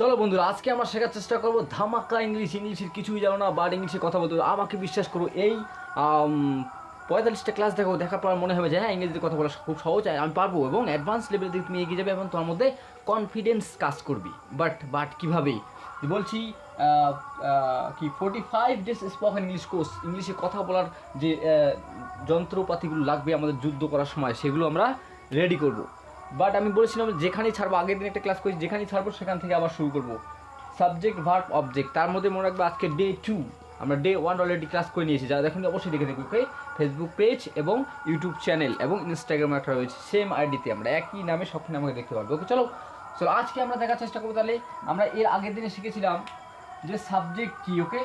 চলো বন্ধুরা, আজকে আমরা শেখার চেষ্টা করব ধামাকা ইংলিশ, ইংলিশের কিছুই জানো না বাট ইংলিশে কথা বলতে আমাকে বিশ্বাস করো, এই পঁয়তাল্লিশটা ক্লাস দেখো, দেখার পর মনে হবে যে হ্যাঁ ইংরেজিতে কথা বলা খুব সহজ আমি পারব, এবং অ্যাডভান্স লেভেলের দিকে তুমি এগিয়ে যাবে এবং তোমার মধ্যে কনফিডেন্স কাজ করবি। বাট বাট কীভাবে? বলছি কি forty five days spoken English course ইংলিশে কথা বলার যে যন্ত্রপাতিগুলো লাগবে আমাদের যুদ্ধ করার সময়, সেগুলো আমরা রেডি করব। বাট আমি বলেছিলাম যেখানেই ছাড়বো, আগের দিন একটা ক্লাস করেছি, যেখানেই ছাড়বো সেখান থেকে আবার শুরু করব। সাবজেক্ট ভার্ব অবজেক্ট তার মধ্যে মনে রাখবে আজকে ডে টু আমরা ডে ওয়ান অলরেডি ক্লাস করে নিয়েছি, যারা দেখুন অবশ্যই দেখে দেখবে ওকে ফেসবুক পেজ এবং ইউটিউব চ্যানেল এবং ইনস্টাগ্রাম একটা রয়েছে সেম আইডিতে আমরা, একই নামে সবখানে আমাকে দেখতে পারব ওকে চলো। চলো আজকে আমরা দেখার চেষ্টা করব তাহলে, আমরা এর আগের দিনে শিখেছিলাম যে সাবজেক্ট কি ওকে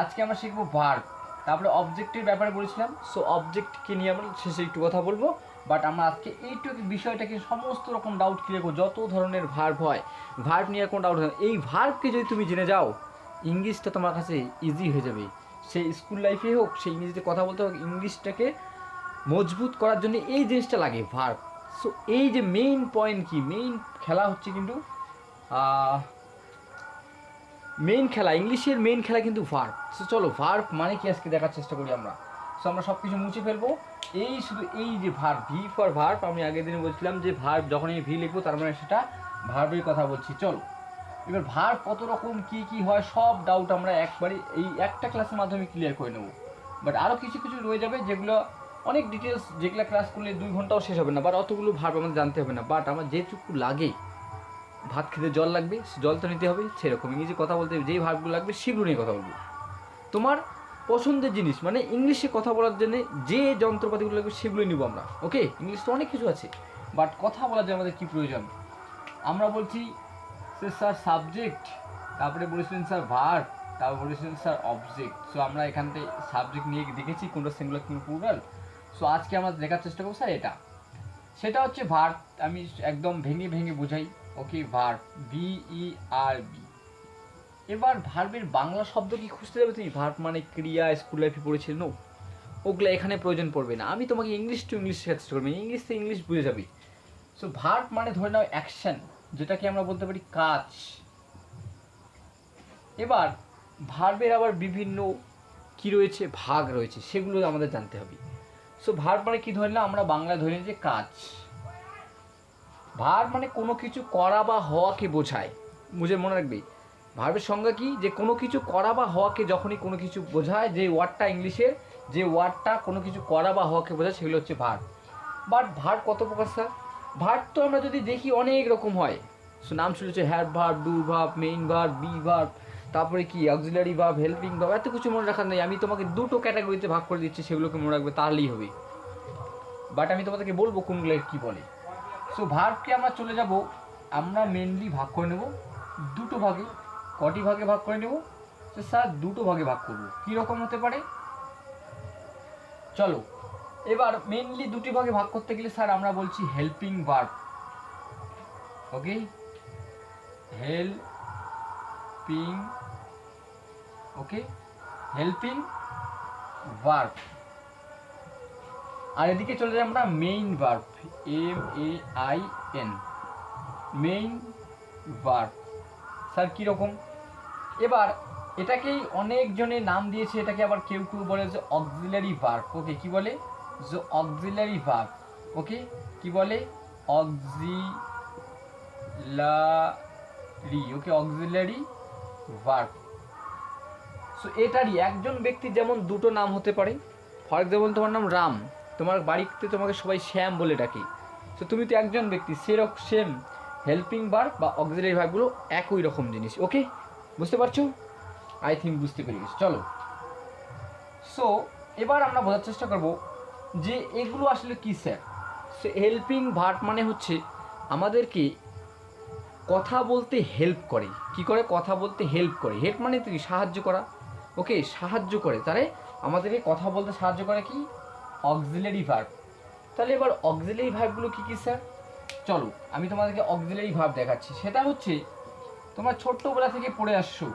আজকে আমরা শিখব ভার্ব তারপরে অবজেক্টের ব্যাপারে বলেছিলাম সো অবজেক্টকে নিয়ে আমরা শেষে একটু কথা বলব। বাট আমরা আজকে এইটুকু বিষয়টাকে সমস্ত রকম ডাউট ক্লিয়ার করব, যত ধরনের ভার্ভ হয়। ভার্ভ নিয়ে কোনো ডাউট এই ভার্ভকে যদি তুমি জেনে যাও ইংলিশটা তোমার কাছে ইজি হয়ে যাবে। সেই স্কুল লাইফে হোক, সেই ইংরেজিতে কথা বলতে হোক ইংলিশটাকে মজবুত করার জন্য এই জিনিসটা লাগে ভার্ভ সো এই যে মেইন পয়েন্ট কি? মেইন খেলা হচ্ছে কিন্তু মেইন খেলা ইংলিশের মেইন খেলা কিন্তু ভার্ভ সো চলো ভার্ভ মানে কি? আজকে দেখার চেষ্টা করি আমরা। সো আমরা সব কিছু মুছে ফেলব। এই শুধু এই যে ভার্ব ভি ফর ভার্ব আমি আগের দিনে বলছিলাম যে ভার্ব যখন আমি ভি লিখব, তার মানে সেটা ভার্বের কথা বলছি। চলো, এবার ভার্ব কত রকম, কি কি হয়, সব ডাউট আমরা একবারে এই একটা ক্লাসের মাধ্যমে ক্লিয়ার করে নেব। বাট আরও কিছু কিছু রয়ে যাবে যেগুলো অনেক ডিটেলস যেগুলো ক্লাস করলে দুই ঘন্টাও শেষ হবে না বাট অতগুলো ভার্ব আমাদের জানতে হবে না। বাট আমার যেটুকু লাগে, ভাত খেতে জল লাগবে জল তো নিতে হবে সেরকম ইংরেজি কথা বলতে যেই ভার্বগুলো লাগবে, সেগুলো নিয়ে কথা বলব। তোমার পছন্দের জিনিস মানে ইংলিশে কথা বলার জন্য যে যন্ত্রপাতিগুলো লাগবে সেগুলোই নিব আমরা ওকে ইংলিশ তো অনেক কিছু আছে বাট কথা বলার জন্য আমাদের কী প্রয়োজন? আমরা বলছি সে স্যার সাবজেক্ট তারপরে বলেছিলেন স্যার ভার্ব তারপরে বলেছিলেন স্যার অবজেক্ট সো আমরা এখান থেকে সাবজেক্ট নিয়ে দেখেছি, কোনটা সিঙ্গুলার কোনটা প্লুরাল সো আজকে আমরা দেখার চেষ্টা করব স্যার এটা। সেটা হচ্ছে ভার্ব আমি একদম ভেঙে ভেঙে বোঝাই okay verb V E R B এবার ভার্বের বাংলা শব্দ কি খুঁজতে যাবে তুমি? ভার্ব মানে ক্রিয়া স্কুল লাইফে পড়েছিল। নো ওগুলো এখানে প্রয়োজন পড়বে না। আমি তোমাকে ইংলিশ টু ইংলিশ চেষ্টা করব। ইংলিশ তো ইংলিশ বুঝে যাবি। সো ভার্ব মানে ধরে নাও অ্যাকশন যেটাকে আমরা বলতে পারি কাজ। এবার, ভার্বের আবার বিভিন্ন কি রয়েছে? ভাগ রয়েছে। সেগুলো আমাদের জানতে হবে। সো ভার্ব মানে কি ধরলাম আমরা বাংলা ধরে যে কাজ। ভার্ব মানে কোনো কিছু করা বা হওয়াকে বোঝায়। বুঝে মনে রাখবে? ভার্বের সংজ্ঞা কি? যে কোনো কিছু করা বা হওয়াকে যখনই কোনো কিছু বোঝায়, যে ওয়ার্ডটা ইংলিশের, যে ওয়ার্ডটা কোনো কিছু করা বা হওয়াকে বোঝায়, সেগুলো হচ্ছে ভার্ব বাট ভার্ব কত প্রকার স্যার ভার্ব তো আমরা যদি দেখি অনেক রকম হয়। সো নাম শুনেছে had verb do verb main verb be verb তারপরে কি অক্সিলারি ভার্ব হেল্পিং ভার্ব এত কিছু মনে রাখার নেই। আমি তোমাকে দুটো ক্যাটাগরিতে ভাগ করে দিচ্ছি, সেগুলোকে মনে রাখবে, তাহলেই হবে। বাট আমি তোমাদেরকে বলব কোনগুলো কী বলে। সো ভার্বকে আমরা চলে যাব, আমরা মেনলি ভাগ করে নেব, দুটো ভাগে। কটি ভাগে ভাগ করে নেব? তো স্যার, দুটো ভাগে ভাগ করব। কী রকম হতে পারে? চলো, এবার মেনলি দুটি ভাগে ভাগ করতে গেলে স্যার আমরা বলছি helping verb okay helping okay helping verb আর এদিকে চলে যাই আমরা main verb M A I N main verb sir, কীরকম? এবার, এটাকেই অনেকজনে নাম দিয়েছে, এটাকে আবার কেউ কেউ বলে যে অক্সিলারি ভার্ব ওকে, কি বলে? যে অক্সিলারি ভার্ব ওকে, কি বলে? Auxiliary. Okay, auxiliary verb so এটারই একজন ব্যক্তি যেমন দুটো নাম হতে পারে। ফর এক্সাম্পল তোমার নাম রাম। তোমার বাড়িতে তোমাকে সবাই শ্যাম বলে ডাকে। তো তুমি তো একজন ব্যক্তি, সেরকম সেম হেল্পিং বার বা অক্সিলারি ভার্বগুলো একই রকম জিনিস ওকে বুঝতে পারছ? আই থিঙ্ক বুঝতে পেরে গেছি, চলো। সো এবার আমরা বোঝার চেষ্টা করব যে এগুলো আসলে কী স্যার সে হেল্পিং ভার্ব মানে হচ্ছে আমাদেরকে কথা বলতে হেল্প করে। কি করে? কথা বলতে হেল্প করে। হেল্প মানে তো কি? সাহায্য করা ওকে সাহায্য করে। তাহলে আমাদেরকে কথা বলতে সাহায্য করে কি? অক্সিলারি ভার্ব তাহলে এবার অক্সিলারি ভার্বগুলো কী কী স্যার চলো, আমি তোমাদেরকে অক্সিলারি ভাব দেখাচ্ছি। সেটা হচ্ছে, তোমরা ছোট্টবেলা থেকে পড়ে আসছো,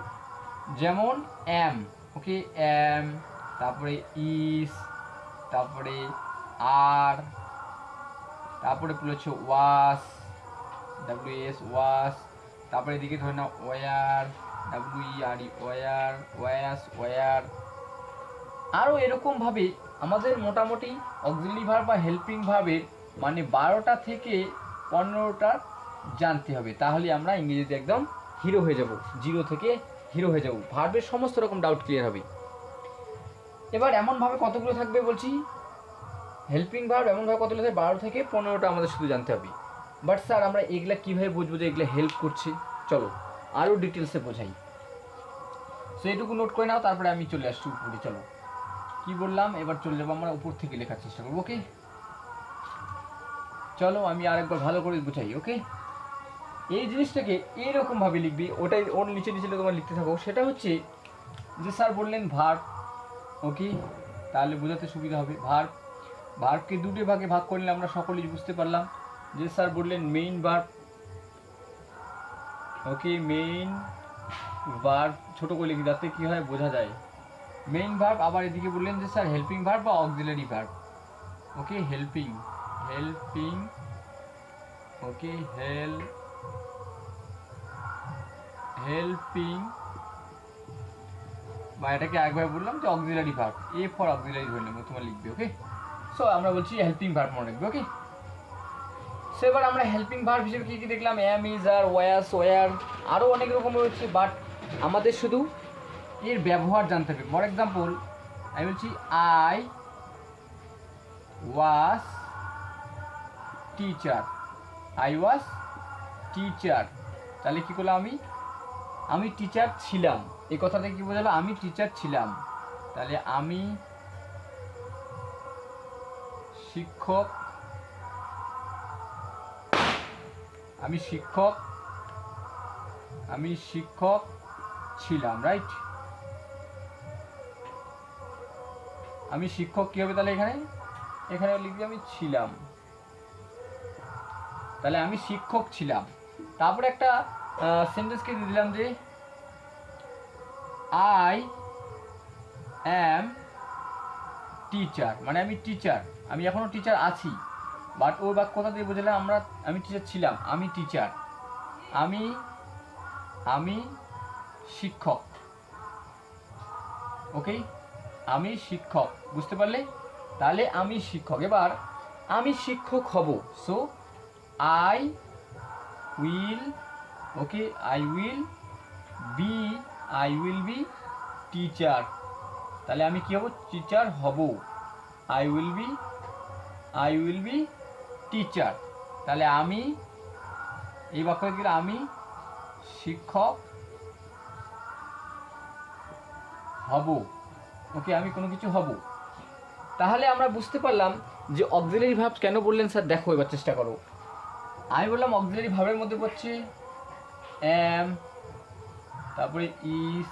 যেমন অ্যাম ওকে অ্যাম তারপরে ইস তারপরে আর তারপরে পড়েছো ওয়াস ডাব্লিউ এস ওয়াস তারপরে এদিকে ধরে নাও were W R E were was were আরও এরকমভাবে আমাদের মোটামুটি অক্সিলারি ভার্ব বা হেল্পিং ভার্বের মানে বারোটা থেকে পনেরোটা জানতে হবে। তাহলে আমরা ইংরেজিতে একদম হিরো হয়ে যাব। জিরো থেকে হিরো হয়ে যাব। ভার্বের সমস্ত রকম ডাউট ক্লিয়ার হবে। এবার এমনভাবে কতগুলো থাকবে বলছি? হেল্পিং ভার্ব এমনভাবে কতগুলো থাকবে? বারো থেকে পনেরোটা আমাদের শুধু জানতে হবে। বাট স্যার আমরা এগুলা কীভাবে বুঝব যে এগুলো হেল্প করছে? চলো আরও ডিটেলসে বোঝাই। সো এটুকু নোট করে নাও, তারপরে আমি চলে আসছি উপরে। চলো, কি বললাম? এবার চলে যাব আমরা উপর থেকে লেখার চেষ্টা করব ওকে চলো আমি আরেকবার ভালো করে বুঝাই ওকে এই জিনিসটাকে এইরকমভাবে লিখবি, ওটাই ওর নিচে নিচে তোমার লিখতে থাকো। সেটা হচ্ছে যে স্যার বললেন ভার্ব ওকে তাহলে বোঝাতে সুবিধা হবে। ভার্ব ভার্বকে দুটো ভাগে ভাগ করলে আমরা সকলেই বুঝতে পারলাম যে স্যার বললেন main verb okay main verb ছোট করে লিখি যাতে কী হয়, বোঝা যায়। মেইন ভার্ব আবার এদিকে বললেন যে স্যার হেল্পিং ভার্ব বা auxiliary verb okay helping helping okay হেল হেল্পিং বা এটাকে একবার বললাম যে auxiliary verb A for auxiliary ধরলাম তোমার লিখবে ওকে সো আমরা বলছি হেল্পিং ভার্ব মনে রাখবে ওকে সো এবার আমরা হেল্পিং ভার্ব হিসেবে কী কী দেখলাম? Am is are was were আরও অনেক রকম রয়েছে বাট আমাদের শুধু এর ব্যবহার জানতে হবে। ফর এক্সাম্পল আমি বলছি I was teacher I was teacher তাহলে কী করলাম আমি? আমি টিচার ছিলাম। এই কথাটা কি বোঝালো? আমি টিচার ছিলাম। তাহলে আমি শিক্ষক আমি শিক্ষক আমি শিক্ষক ছিলাম রাইট আমি শিক্ষক কী হবে তাহলে এখানে? এখানে লিখবি আমি ছিলাম। তাহলে আমি শিক্ষক ছিলাম। তারপরে একটা সেন্টেন্সকে দিয়ে দিলাম যে আই অ্যাম টিচার মানে আমি টিচার আমি এখনও টিচার আছি। বাট ওই কথা দিয়ে বোঝালাম আমরা? আমি টিচার ছিলাম। আমি টিচার আমি আমি শিক্ষক। ওকে আমি শিক্ষক। বুঝতে পারলে? তাহলে আমি শিক্ষক। এবার, আমি শিক্ষক হব। So I will okay I will be I will be teacher তাহলে আমি কি হব? টিচার হব। I will be I will be teacher তাহলে আমি, এই বাক্য দিলে আমি শিক্ষক হব। ওকে আমি কোনো কিছু হব। তাহলে আমরা বুঝতে পারলাম যে অক্সিলারি ভাব কেন বললেন স্যার? দেখো এবার চেষ্টা করো। আমি বললাম অক্সিলারি ভাবের মধ্যে পড়ছে। এম তারপরে ইস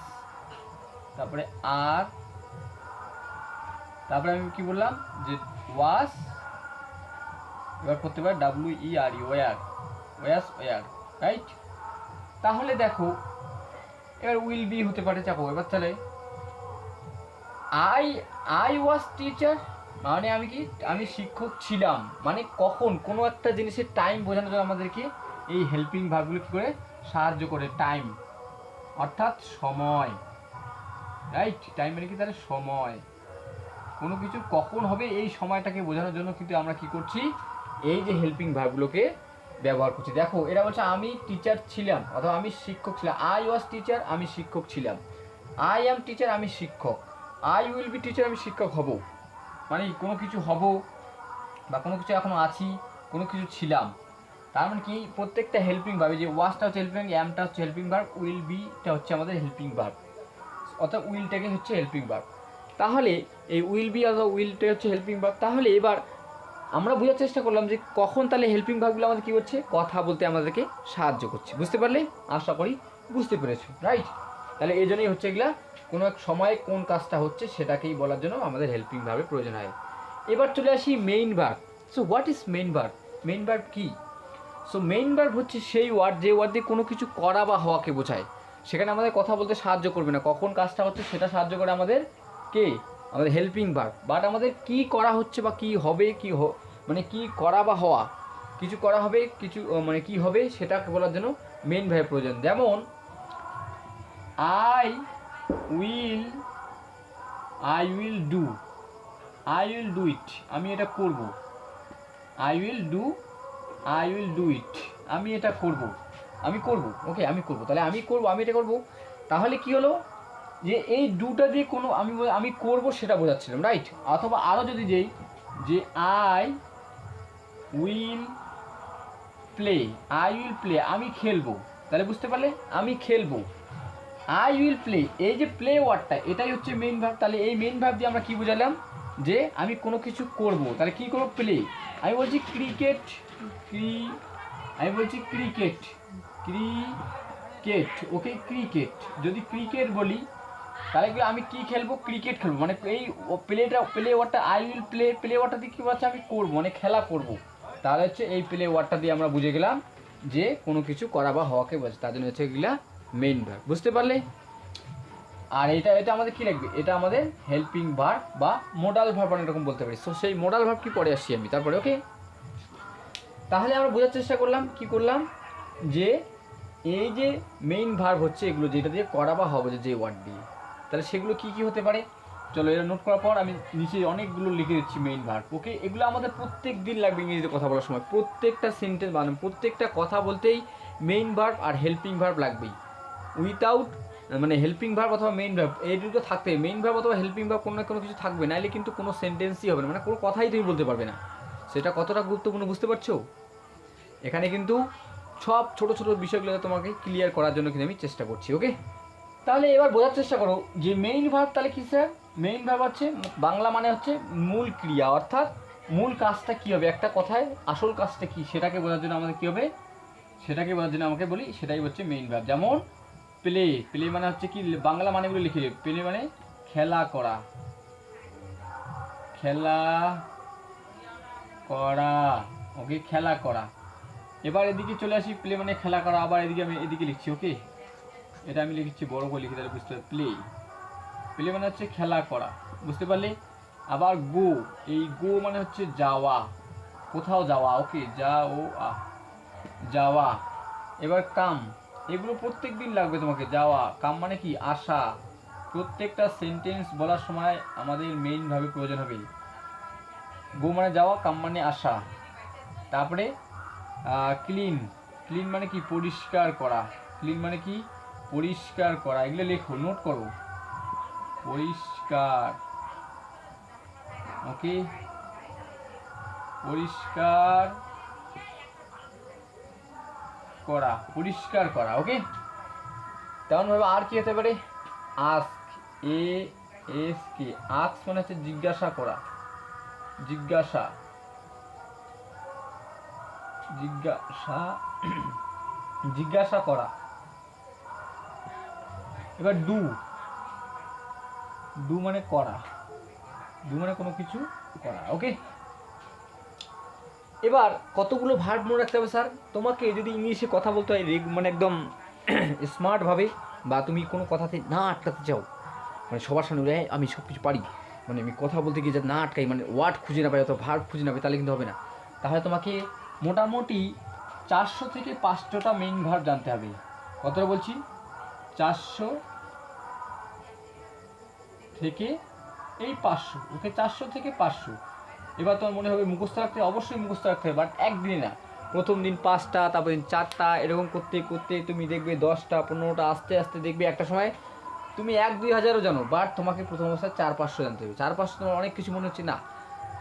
তারপরে আর তারপরে আমি কি বললাম যে ওয়াস এবার করতে পারে W E R E were was, were right তাহলে দেখো, এবার উইল বি হতে পারে চাপো এবার তাহলে আই আই ওয়াজ টিচার মানে আমি কি, আমি শিক্ষক ছিলাম। মানে কখন? কোনো একটা জিনিসের টাইম বোঝানোর জন্য আমাদেরকে এই হেল্পিং ভাবগুলো কী করে? সাহায্য করে টাইম অর্থাৎ সময়। রাইট টাইম মানে কি? তাহলে সময়। কোনো কিছু কখন হবে? এই সময়টাকে বোঝানোর জন্য কিন্তু আমরা কি করছি? এই যে হেল্পিং ভার্বগুলোকে ব্যবহার করছি। দেখো, এরা বলছে, আমি টিচার ছিলাম অথবা, আমি শিক্ষক ছিলাম আই ওয়াজ টিচার আমি শিক্ষক ছিলাম আই অ্যাম টিচার আমি শিক্ষক আই উইল বি টিচার আমি শিক্ষক হব মানে কোনো কিছু হব বা কোনো কিছু এখনও আছি, কোনো কিছু ছিলাম। তার মানে কি? প্রত্যেকটা হেল্পিং এই যে ওয়াসটা হচ্ছে হেল্পিং অ্যামটা হচ্ছে হেল্পিং ভার্ব উইল বিটা হচ্ছে আমাদের হেল্পিং ভার্ব অর্থাৎ উইলটাকে হচ্ছে হেল্পিং ভার্ব তাহলে এই উইল বি অথবা উইলটা হচ্ছে হেল্পিং ভার্ব তাহলে এবার আমরা বোঝার চেষ্টা করলাম যে কখন তাহলে হেল্পিং ভার্বগুলো আমাদের কী করছে? কথা বলতে আমাদেরকে সাহায্য করছে। বুঝতে পারলে? আশা করি বুঝতে পেরেছ। রাইট তাহলে এই জন্যই হচ্ছে এগুলা, কোনো এক সময়ে কোন কাজটা হচ্ছে সেটাকেই বলার জন্য আমাদের হেল্পিং ভার্বের প্রয়োজন হয়। এবার চলে আসি main verb so what is main verb main verb key? So main verb হচ্ছে সেই ওয়ার্ড যে ওয়ার্ড দিয়ে কোনো কিছু করা বা হওয়াকে বোঝায়। সেখানে আমাদের কথা বলতে সাহায্য করবে না। কখন কাজটা হচ্ছে সেটা সাহায্য করে আমাদের কে? আমাদের হেল্পিং ভার্ব বাট আমাদের কি করা হচ্ছে বা কি হবে, কি হ- মানে কি করা বা হওয়া, কিছু করা হবে, কিছু মানে কি হবে সেটাকে বলার জন্য মেইন ভাবে প্রয়োজন। যেমন I will I will do I will do it আমি এটা করব। I will do I will do it আমি এটা করব। আমি করব। ওকে আমি করব। তাহলে আমি করব, আমি এটা করব। তাহলে কি হলো? যে এই ডুটা দিয়ে কোনো, আমি আমি করব সেটা বোঝাচ্ছিলাম রাইট অথবা আরও যদি যেই যে I will play I will play আমি খেলব। তাহলে বুঝতে পারলে? আমি খেলব। আই উইল প্লে এই যে প্লে ওয়ার্ডটা এটাই হচ্ছে মেন ভাব তাহলে এই মেন ভাব দিয়ে আমরা কি বোঝালাম? যে আমি কোনো কিছু করব। তাহলে কি করব? প্লে আমি বলছি ক্রিকেট ক্রি আমি বলছি ক্রিকেট ক্রিকেট ওকে ক্রিকেট যদি ক্রিকেট বলি, তাহলে কি আমি কি খেলব? ক্রিকেট খেলব। মানে এই প্লেটা প্লে ওয়ার্ডটা আই উইল প্লে প্লে ওয়ার্ডটা দিয়ে কী বলছে? আমি করব মানে খেলা করব। তাহলে হচ্ছে এই প্লে ওয়ার্ডটা দিয়ে আমরা বুঝে গেলাম যে কোনো কিছু করা বা হওয়াকে বলছে তার জন্য হচ্ছে এগুলা মেইন ভার্ব বুঝতে পারলে? আর এটা এটা আমাদের কি লাগবে? এটা আমাদের হেল্পিং ভার্ব বা মোডাল ভার্ব অনেক রকম বলতে পারি। সো সেই মোডাল ভার্ব কি পরে আসছি আমি, তারপরে ওকে তাহলে আমরা বোঝার চেষ্টা করলাম, কি করলাম? যে এই যে মেইন ভার্ব হচ্ছে, এগুলো যেটা দিয়ে করা বা হবে যে ওয়ার্ড দিয়ে, তাহলে সেগুলো কি কি হতে পারে? চলো, এটা নোট করার পর আমি নিচে অনেকগুলো লিখে দিচ্ছি মেইন ভার্ব ওকে এগুলো আমাদের প্রত্যেক দিন লাগবে ইংরেজিতে কথা বলার সময়। প্রত্যেকটা সেন্টেন্স মানে প্রত্যেকটা কথা বলতেই মেইন ভার্ব আর হেল্পিং ভার্ব লাগবেই। উইথাউট মানে হেল্পিং ভার্ব অথবা মেইন ভার্ব এই দুটো থাকতে মেইন ভার্ব অথবা হেল্পিং ভার্ব কোনো না কোনো কিছু থাকবে, নাইলে কিন্তু কোনো সেন্টেন্সই হবে না মানে কোনো কথাই তুমি বলতে পারবে না। সেটা কতটা গুরুত্বপূর্ণ বুঝতে পারছ? এখানে কিন্তু সব ছোট ছোট বিষয়গুলো তোমাকে ক্লিয়ার করার জন্য কিন্তু আমি চেষ্টা করছি ওকে তাহলে এবার বোঝার চেষ্টা করো, যে মেইন ভার্ব তাহলে কী স্যার মেইন ভার্ব হচ্ছে, বাংলা মানে হচ্ছে মূল ক্রিয়া, অর্থাৎ মূল কাজটা কী হবে? একটা কথায় আসল কাজটা কী? সেটাকে বোঝার জন্য আমাদের কী হবে? সেটাকে বোঝার জন্য আমাকে বলি, সেটাই হচ্ছে মেইন ভার্ব যেমন প্লে প্লে মানে হচ্ছে কি, বাংলা মানেগুলো লিখে প্লে মানে খেলা করা। খেলা করা ওকে খেলা করা। এবার এদিকে চলে আসি প্লে মানে খেলা করা। আবার এদিকে আমি এদিকে লিখছি ওকে এটা আমি লিখছি, বড় করে লিখে তাহলে বুঝতে প্লে প্লে মানে হচ্ছে খেলা করা, বুঝতে পারলে? আবার গো এই গো মানে হচ্ছে যাওয়া। কোথাও যাওয়া ওকে যা ও আ যাওয়া। এবার কাম এগুলো প্রত্যেক দিন লাগবে তোমাকে, যাওয়া। কাম মানে কি? আসা। প্রত্যেকটা সেন্টেন্স বলার সময় আমাদের মেইনভাবে প্রয়োজন হবে। গো মানে যাওয়া, কাম মানে আসা। তারপরে ক্লিন ক্লিন মানে কি? পরিষ্কার করা। ক্লিন মানে কি? পরিষ্কার করা। এগুলো লেখো নোট করো। পরিষ্কার। ওকে পরিষ্কার করা, পরিষ্কার করা ওকে তেমনভাবে আর কি হতে পারে? Ask A S K ask মানে হচ্ছে জিজ্ঞাসা করা। জিজ্ঞাসা। জিজ্ঞাসা। জিজ্ঞাসা করা। এবার ডু ডু মানে করা। ডু মানে কোনো কিছু করা ওকে এবার কতগুলো ভার্ব মনে রাখতে হবে স্যার তোমাকে যদি ইংলিশে কথা বলতে হয় মানে একদম স্মার্টভাবে বা তুমি কোনো কথাতে না আটকাতে চাও মানে সবার সামনে আমি সব কিছু পারি। মানে আমি কথা বলতে গিয়ে যাতে না আটকাই মানে ওয়ার্ড খুঁজে না পাই, অথবা ভার্ব খুঁজে না পাই, তাহলে কিন্তু হবে না। তাহলে তোমাকে মোটামুটি চারশো থেকে পাঁচশোটা মেইন ভার্ব জানতে হবে। কতটা বলছি? চারশো থেকে, এই পাঁচশো, ওকে, চারশো থেকে পাঁচশো। এবার তোমার মনে হবে মুখস্থ রাখতে অবশ্যই মুখস্থ রাখতে হবে বাট একদিনে না। প্রথম দিন পাঁচটা, তারপর দিন চারটা, এরকম করতে করতে তুমি দেখবে দশটা, পনেরোটা, আস্তে আস্তে দেখবে একটা সময় তুমি এক দুই হাজারও জানো বাট তোমাকে প্রথম অবস্থায় চার পাঁচশো জানতে হবে। চার পাঁচশো তোমার অনেক কিছু মনে হচ্ছে, না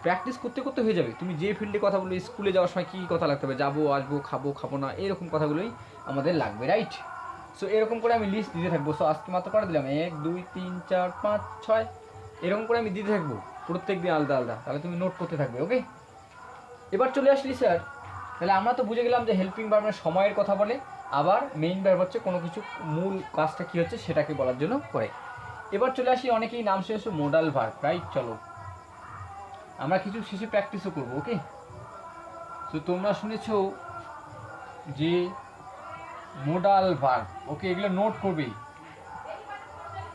প্র্যাকটিস করতে করতে হয়ে যাবে। তুমি যে ফিল্ডে কথা বলবে স্কুলে যাওয়ার সময় কী কথা লাগতে হবে? যাব, আসব, খাব খাব না, এরকম কথাগুলোই আমাদের লাগবে রাইট সো এরকম করে আমি লিস্ট দিতে থাকব। সো আজকে মাত্র করে দিলাম, এক, দুই, তিন, চার, পাঁচ, ছয়, এরকম করে আমি দিতে থাকব। প্রত্যেক দিন আলাদা আলাদা। তাহলে তুমি নোট করতে থাকবে ওকে এবার চলে আসলি স্যার তাহলে আমরা তো বুঝে গেলাম যে হেল্পিং ভার্ব মানে সময়ের কথা বলে, আবার মেইন ভার্ব হচ্ছে কোনো কিছু, মূল কাজটা কী হচ্ছে সেটাকে বলার জন্য করে। এবার চলে আসি, অনেকেই নাম শুনেছো মোডাল ভার্ব রাইট চলো। আমরা কিছু শেষে প্র্যাকটিসও করব ওকে তো তোমরা শুনেছো যে মোডাল ভার্ব ওকে এগুলো নোট করবেই।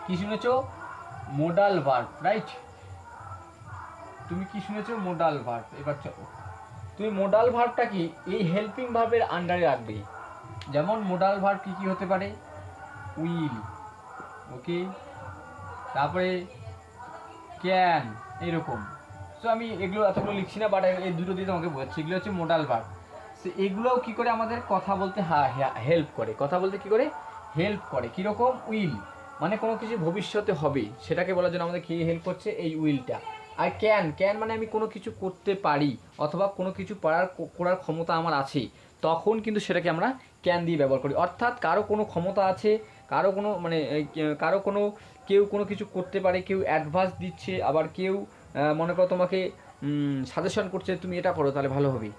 কি শুনেছ? মোডাল ভার্ব রাইট তুমি কি শুনেছো? মোডাল ভার্ব এবার চলো। তুমি মোডাল ভার্বটা কি এই হেল্পিং ভার্বের আন্ডারে রাখবে? যেমন মোডাল ভার্ব কী কী হতে পারে? উইল ওকে তারপরে ক্যান এরকম। সো আমি এগুলো এতগুলো লিখছি না বাট এই দুটো দিয়ে তোমাকে বোঝাচ্ছি। এগুলো হচ্ছে মোডাল ভার্ব সো এগুলোও কী করে আমাদের কথা বলতে হেল্প করে। কথা বলতে কী করে? হেল্প করে। কীরকম? উইল মানে কোনো কিছু ভবিষ্যতে হবে। সেটাকে বলার জন্য আমাদের কী হেল্প করছে? এই উইলটা আর ক্যান ক্যান মানে আমি কোনো কিছু করতে পারি অথবা কোনো কিছু পারার করার ক্ষমতা আমার আছে। তখন কিন্তু সেটাকে আমরা ক্যান দিয়ে ব্যবহার করি। অর্থাৎ কারও কোনো ক্ষমতা আছে, কারও কোনো মানে কারও কোনো, কেউ কোনো কিছু করতে পারে, কেউ অ্যাডভান্স দিচ্ছে, আবার কেউ মনে করো তোমাকে সাজেশন করছে, তুমি এটা করো, তাহলে ভালো হবে।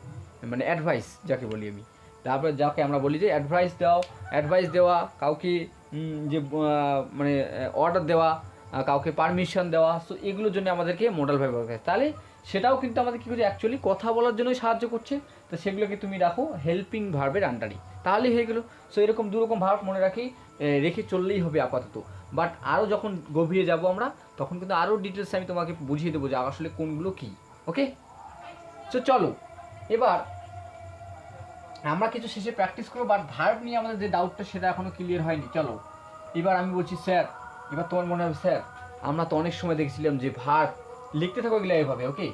মানে অ্যাডভাইস যাকে বলি আমি। তারপরে যাকে আমরা বলি যে অ্যাডভাইস দাও অ্যাডভাইস দেওয়া, কাউকে যে মানে অর্ডার দেওয়া কাউকে পারমিশন দেওয়া সো এগুলোর জন্য আমাদেরকে মডেল ভাবে ব্যবহার করে তাহলে সেটাও কিন্তু আমাদের কী করছে অ্যাকচুয়ালি কথা বলার জন্যই সাহায্য করছে। তো সেগুলোকে তুমি রাখো হেল্পিং ভার্বের আন্ডারই তাহলেই হয়ে গেলো। সো এরকম দুরকম ভার্ব মনে রাখি রেখে চললেই হবে আপাতত। বাট আরও যখন গভীরে যাব আমরা, তখন কিন্তু আরও ডিটেলস আমি তোমাকে বুঝিয়ে দেবো যে আসলে কোনগুলো কী। ওকে সো চলো, এবার আমরা কিছু শেষে প্র্যাকটিস করব বাট ভার্ব নিয়ে আমাদের যে ডাউটটা সেটা এখনও ক্লিয়ার হয়নি। চলো, এবার আমি বলছি স্যার এবার তোমার মনে হবে, স্যার, আমরা তো অনেক সময় দেখছিলাম যে ভার, লিখতে থাকো এগুলো এভাবে ওকে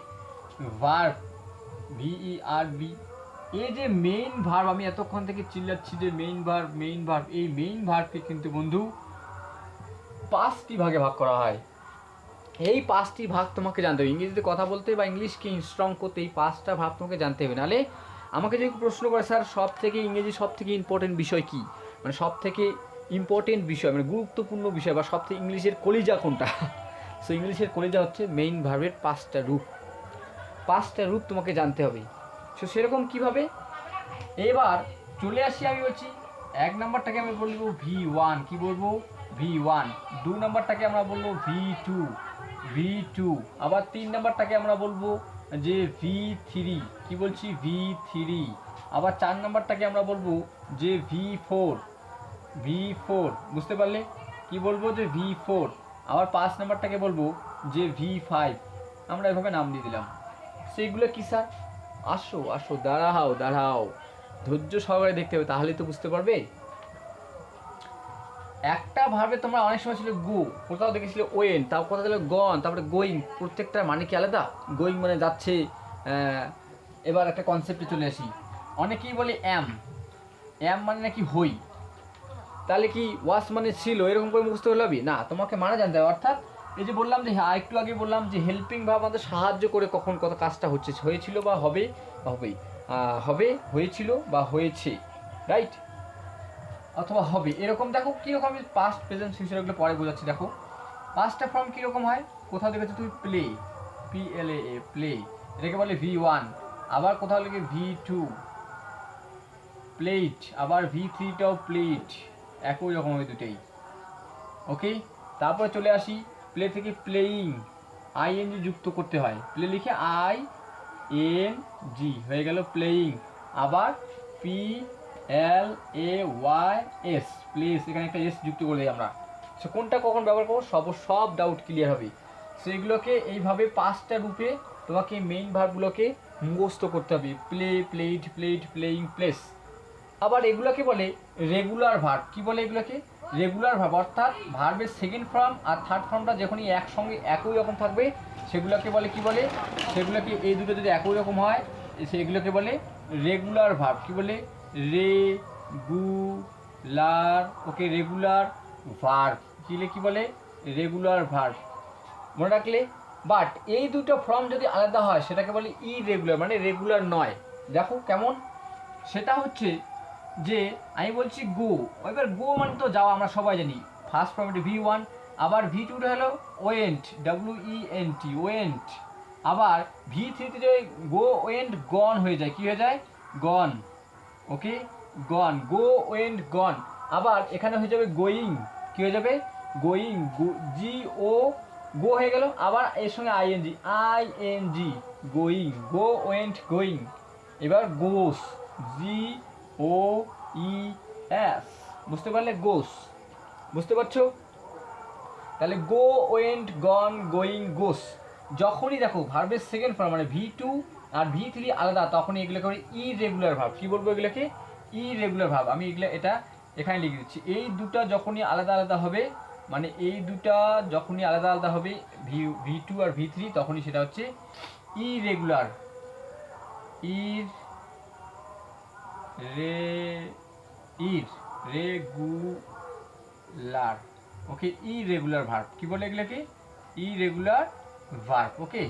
ভার্ব ভিই আর বি এই যে মেইন ভার্ব আমি এতক্ষণ থেকে চিল্লাচ্ছি যে মেইন ভার্ব মেইন ভার্ব এই মেইন ভার্বকে কিন্তু বন্ধু পাঁচটি ভাগে ভাগ করা হয়। এই পাঁচটি ভাগ তোমাকে জানতে হবে, ইংরেজিতে কথা বলতে বা ইংলিশকে স্ট্রং করতে এই পাঁচটা ভাগ তোমাকে জানতে হবে। নাহলে আমাকে যদি প্রশ্ন করে, স্যার সব থেকে ইংরেজি সব থেকে ইম্পর্টেন্ট বিষয় কি? মানে সব থেকে ইম্পর্টেন্ট বিষয় মানে গুরুত্বপূর্ণ বিষয় বা সব থেকে ইংলিশের কলিজা কোনটা? সো ইংলিশের কলিজা হচ্ছে মেইন ভার্বের পাঁচটা রূপ। পাঁচটা রূপ তোমাকে জানতে হবে। সো সেরকম কীভাবে? এবার চলে আসি আমি বলছি, এক নাম্বারটাকে আমি বলব ভি ওয়ান কী বলব? ভি ওয়ান দু নাম্বারটাকে আমরা বলব ভি টু ভি টু আবার তিন নাম্বারটাকে আমরা বলব যে ভি থ্রি কী বলছি? ভি থ্রি আবার চার নাম্বারটাকে আমরা বলব যে ভি ফোর ভি ফোর বুঝতে পারলে? কি বলব যে ভি ফোর আবার পাঁচ নাম্বারটাকে বলব যে ভি ফাইভ আমরা এভাবে নাম দিয়ে দিলাম। সেইগুলো কি স্যার? আসো আসো, দাঁড়াও দাঁড়াও। ধৈর্য সহকারে দেখতে হবে, তাহলেই তো বুঝতে পারবে। একটা ভাবে তোমরা অনেক সময় ছিল গু, কোথাও দেখেছিলে ওয়েন, তাও কোথাও ছিল গন, তারপরে গোয়িং, প্রত্যেকটার মানে কি আলাদা? গোয়িং মানে যাচ্ছে এবার একটা কনসেপ্টে চলে আসি। অনেকেই বলে অ্যাম। অ্যাম মানে নাকি হই। তাহলে কি ওয়াস মানে ছিল? এরকম করে মুখস্থ হলে হবে? না, তোমাকে মানে জানতে হবে। অর্থাৎ এই যে বললাম যে হ্যাঁ একটু আগে বললাম যে হেল্পিং ভাব আমাদের সাহায্য করে কখন কত কাজটা হচ্ছে, হয়েছিল বা হবে, বা হবেই। হবে, হয়েছিল বা হয়েছে রাইট অথবা হবে। এরকম দেখো কীরকম আমি পাস্ট প্রেজেন্ট ফিউচার এগুলো পরে বোঝাচ্ছি। দেখো পাস্টটা ফর্ম কীরকম হয়? কোথাও দেখেছ তুমি? Play P L A play এটাকে বলে ভি ওয়ান আবার কোথাও লিখে ভি টু প্লেট আবার ভি থ্রিটাও প্লেট একই রকম হবে দুটেই। ওকে তারপরে চলে আসি প্লে থেকে প্লেয়িং আই এন জি যুক্ত করতে হয়। প্লে লিখে আই এন জি হয়ে গেল প্লেয়িং আবার P L A Y S plays এখানে একটা এস যুক্ত করে দিই আমরা। সে কোনটা কখন ব্যবহার করব? সব সব ডাউট ক্লিয়ার হবে। সেগুলোকে এইভাবে পাঁচটা রূপে তোমাকে মেইন ভার্বগুলোকে মুখস্থ করতে হবে। Play played played playing plays আবার এগুলোকে বলে রেগুলার ভার্ব কি বলে এগুলোকে? রেগুলার ভার্ব অর্থাৎ ভার্বের সেকেন্ড ফর্ম আর থার্ড ফর্মটা যখনই একসঙ্গে একই রকম থাকবে, সেগুলোকে বলে কি বলে? সেগুলোকে, এই দুটো যদি একই রকম হয়, সেগুলোকে বলে রেগুলার ভার্ব কি বলে? রে গু লার ওকে রেগুলার ভার্ব কিলে কি বলে? রেগুলার ভার্ব মনে রাখলে? বাট এই দুটো ফর্ম যদি আলাদা হয়, সেটাকে বলে ইরেগুলার মানে রেগুলার নয়। দেখো কেমন? সেটা হচ্ছে যে আমি বলছি গো এবার গো মানে তো যাওয়া আমরা সবাই জানি। ফার্স্ট ফর্মটি ভি ওয়ান আবার ভি টুটা হলো went W E N T went আবার ভি থ্রিতে যে গো ওয়েন্ট গন হয়ে যায়, কি হয়ে যায়? Gone okay gone go went gone আবার এখানে হয়ে যাবে গোয়িং কি হয়ে যাবে? গোয়িং জি ও গো হয়ে গেল। আবার এর সঙ্গে ING I N G going go went going এবার গোস জি ও ই এস বুঝতে পারলে গোস। বুঝতে পারছ? তাহলে go went gone going goes. যখনই দেখো ভার্বের সেকেন্ড ফর্ম মানে ভি টু আর ভি থ্রি আলাদা, তখনই এগুলোকে বলে ইরেগুলার ভাব কী বলব এগুলোকে? ইরেগুলার ভাব আমি এগুলো, এটা এখানে লিখে দিচ্ছি। এই দুটা যখনই আলাদা আলাদা হবে মানে এই দুটা যখনই আলাদা আলাদা হবে ভি ভি টু আর ভি থ্রি তখনই সেটা হচ্ছে ইরেগুলার ইর রে ইর, রেগুলার। ওকে, ইরেগুলার ভার্ব। কি বলে এগুলোকে? ইরেগুলার ভার্ব, ওকে?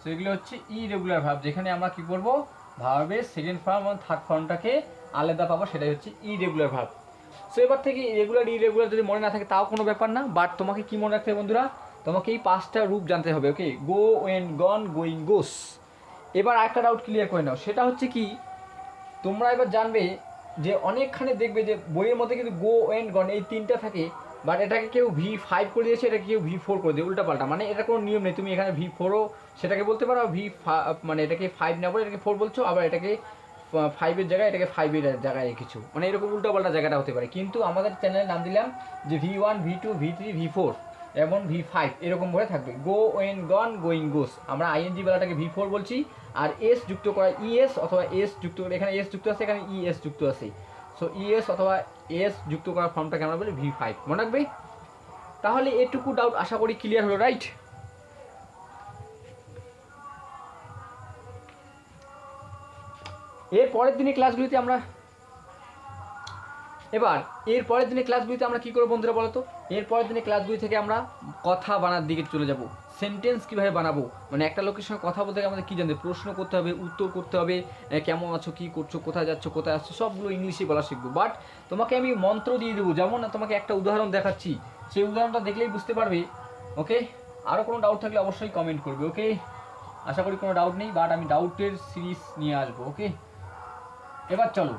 সো এগুলো হচ্ছে ইরেগুলার ভার্ব। যেখানে আমরা কি করব? ভার্বের সেকেন্ড ফর্ম এবং থার্ড ফর্মটাকে আলাদা পাবো, সেটাই হচ্ছে ইরেগুলার ভার্ব। সো এবার থেকে রেগুলার ইরেগুলার যদি মনে না থাকে, তাও কোনো ব্যাপার না। বাট তোমাকে কি মনে রাখতে হবে বন্ধুরা? তোমাকে এই পাঁচটা রূপ জানতে হবে, okay? Go went gone going goes এবার একটা ডাউট ক্লিয়ার করে নাও। সেটা হচ্ছে কি? তোমরা এবার জানবে যে অনেকখানে দেখবে যে বইয়ের মধ্যে কিন্তু গো এন্ড গন এই তিনটা থাকে বাট এটাকে কেউ ভি ফাইভ করে দিয়েছে, এটাকে কেউ ভি ফোর করে দিয়ে উল্টাপাল্টা। মানে এটা কোনো নিয়ম নেই। তুমি এখানে ভি ফোরও সেটাকে বলতে পারো ভি মানে এটাকে ফাইভ না বলে এটাকে ফোর বলছো, আবার এটাকে ফাইভের জায়গায় এটাকে ফাইভের জায়গায় কিছু মানে এরকম উল্টাপাল্টা জায়গাটা হতে পারে। কিন্তু আমাদের চ্যানেলের নাম দিলাম যে V one V two V three V four এবং ভি ফাইভ এরকম করে থাকবে। Go went gone going goes আমরা আইএনজি বেলাটাকে ভি ফোর বলছি, আর এস যুক্ত করা ইএস অথবা এস যুক্ত করে এখানে এস যুক্ত আছে, এখানে ইএস যুক্ত আছে। সো ইএস অথবা এস যুক্ত করা ফর্মটাকে আমরা বলি ভি ফাইভ মনে রাখবে? তাহলে এটুকু ডাউট আশা করি ক্লিয়ার হলো রাইট এর পরের দিনের ক্লাসগুলিতে আমরা, এবার, এর পরের দিনের ক্লাসগুলিতে আমরা কি করব বন্ধুরা বলো তো এর দিনে ক্লাসগুলি থেকে আমরা কথা বানার দিকে চলে যাব। সেন্টেন্স কীভাবে বানাবো? মানে একটা লোকের সঙ্গে কথা বলতে গেলে আমাদের কী জানতে প্রশ্ন করতে হবে, উত্তর করতে হবে কেমন আছো, কী করছ, কোথায় যাচ্ছ, কোথায় আসছো, সবগুলো ইংলিশে বলা শিখব। বাট তোমাকে আমি মন্ত্র দিয়ে দেবো। যেমন তোমাকে একটা উদাহরণ দেখাচ্ছি। সেই উদাহরণটা দেখলেই বুঝতে পারবে, ওকে? আরও কোনো ডাউট থাকলে অবশ্যই কমেন্ট করবে, ওকে? আশা করি কোনো ডাউট নেই বাট আমি ডাউটের সিরিজ নিয়ে আসব, ওকে? এবার চলো।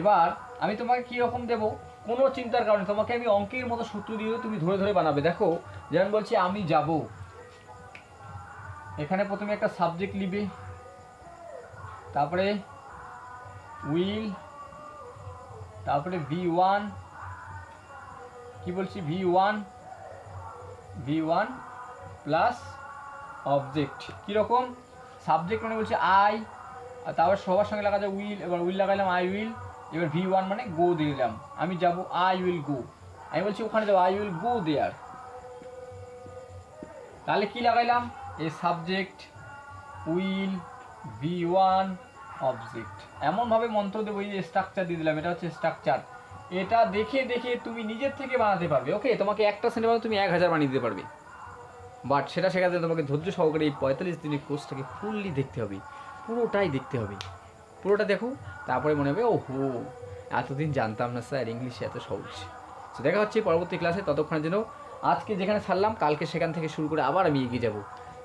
এবার আমি তোমাকে কীরকম দেবো? কোনো চিন্তার কারণে তোমাকে আমি অঙ্কের মতো সূত্র দিয়ে তুমি ধরে ধরে বানাবে। দেখো, যেমন বলছি, আমি যাব। এখানে প্রথমে একটা সাবজেক্ট লিবে। তারপরে উইল তারপরে ভি ওয়ান কি বলছি? V one V one plus object কীরকম? সাবজেক্ট মানে বলছে আই তারপর সবার সঙ্গে লাগা যায় উইল এবার উইল লাগাইলাম আই উইল এবার ভি ওয়ান মানে গো দিলাম। আমি যাব আই উইল গো আমি বলছি, ওখানে যাব আই উইল গো দেয়ার তাহলে কি লাগাইলাম? A subject will V one object এমনভাবে মন্ত্র দেবো, এই যে স্ট্রাকচার দিয়ে দিলাম, এটা হচ্ছে স্ট্রাকচার এটা দেখে দেখে তুমি নিজের থেকে বানাতে পারবে। ওকে তোমাকে একটা সিনেমা তুমি এক হাজার বানিয়ে দিতে পারবে। বাট সেটা শেখাতে তোমাকে ধৈর্য সহকারে এই পঁয়তাল্লিশ দিনের কোর্সটাকে ফুললি দেখতে হবে। পুরোটাই দেখতে হবে। পুরোটা দেখো, তারপরে মনে হবে ও হো এতদিন জানতাম না স্যার, ইংলিশে এত সহজ। তো দেখা হচ্ছে পরবর্তী ক্লাসে ততক্ষণের জন্য আজকে যেখানে ছাড়লাম, কালকে সেখান থেকে শুরু করে আবার আমি এগিয়ে যাব।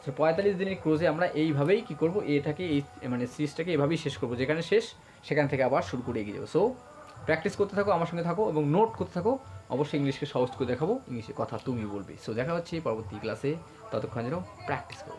তো পঁয়তাল্লিশ দিনের ক্রোজে আমরা এইভাবেই কি করব, এটাকে এই মানে সিরিজটাকে এভাবেই শেষ করব। যেখানে শেষ, সেখান থেকে আবার শুরু করে এগিয়ে যাব। সো প্র্যাকটিস করতে থাকো, আমার সঙ্গে থাকো এবং নোট করতে থাকো। অবশ্যই ইংলিশকে সহজ করে দেখাবো ইংলিশে কথা তুমি বলবে। সো দেখা হচ্ছে পরবর্তী ক্লাসে ততক্ষণ যেন প্র্যাকটিস করো।